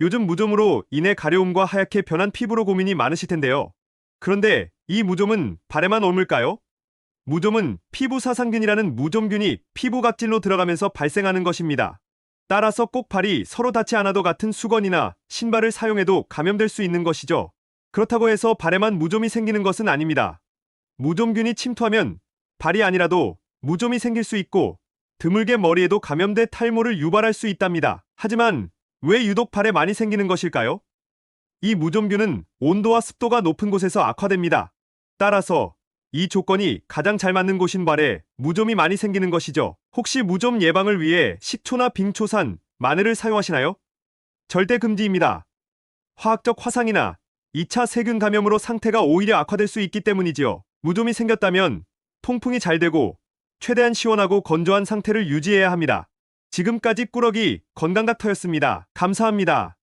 요즘 무좀으로 인해 가려움과 하얗게 변한 피부로 고민이 많으실 텐데요. 그런데 이 무좀은 발에만 옮을까요? 무좀은 피부 사상균이라는 무좀균이 피부 각질로 들어가면서 발생하는 것입니다. 따라서 꼭 발이 서로 닿지 않아도 같은 수건이나 신발을 사용해도 감염될 수 있는 것이죠. 그렇다고 해서 발에만 무좀이 생기는 것은 아닙니다. 무좀균이 침투하면 발이 아니라도 무좀이 생길 수 있고 드물게 머리에도 감염돼 탈모를 유발할 수 있답니다. 하지만 왜 유독 발에 많이 생기는 것일까요? 이 무좀균은 온도와 습도가 높은 곳에서 악화됩니다. 따라서 이 조건이 가장 잘 맞는 곳인 발에 무좀이 많이 생기는 것이죠. 혹시 무좀 예방을 위해 식초나 빙초산, 마늘을 사용하시나요? 절대 금지입니다. 화학적 화상이나 2차 세균 감염으로 상태가 오히려 악화될 수 있기 때문이지요. 무좀이 생겼다면 통풍이 잘 되고 최대한 시원하고 건조한 상태를 유지해야 합니다. 지금까지 꾸러기 건강닥터였습니다. 감사합니다.